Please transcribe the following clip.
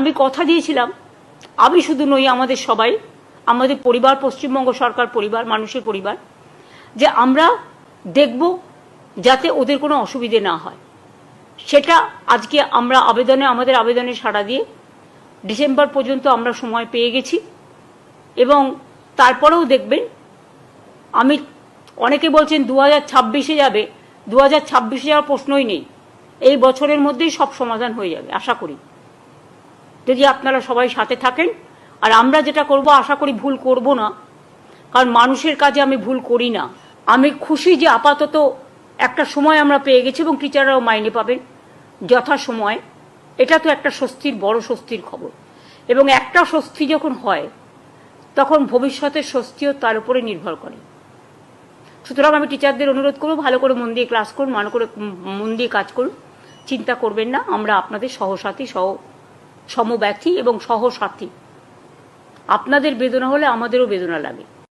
আমি কথা দিয়েছিলাম, আমি শুধু নই আমাদের সবাই, আমাদের পরিবার, পশ্চিমবঙ্গ সরকার পরিবার, মানুষের পরিবার, যে আমরা দেখব যাতে ওদের কোনো অসুবিধে না হয়। সেটা আজকে আমরা আবেদনে, আমাদের আবেদনে সাড়া দিয়ে ডিসেম্বর পর্যন্ত আমরা সময় পেয়ে গেছি এবং তারপরেও দেখবেন, আমি অনেকে বলছেন দু হাজার ছাব্বিশে যাবে দু হাজার ছাব্বিশে যাওয়ার প্রশ্নই নেই। এই বছরের মধ্যেই সব সমাধান হয়ে যাবে, আশা করি। যদি আপনারা সবাই সাথে থাকেন, আর আমরা যেটা করব, আশা করি ভুল করব না, কারণ মানুষের কাজে আমি ভুল করি না। আমি খুশি যে আপাতত একটা সময় আমরা পেয়ে গেছি এবং টিচাররাও মাইনে পাবেন যথা সময় এটা তো একটা স্বস্তির, বড় স্বস্তির খবর। এবং একটা স্বস্তি যখন হয়, তখন ভবিষ্যতের স্বস্তিও তার উপরে নির্ভর করে। সুতরাং আমি টিচারদের অনুরোধ করব, ভালো করে মন দিয়ে ক্লাস করুন, ভালো করে মন দিয়ে কাজ করুন। চিন্তা করবেন না, আমরা আপনাদের সহসাথী, সহ সমব্যথী এবং সহসাথী। আপনাদের বেদনা হলে আমাদেরও বেদনা লাগে।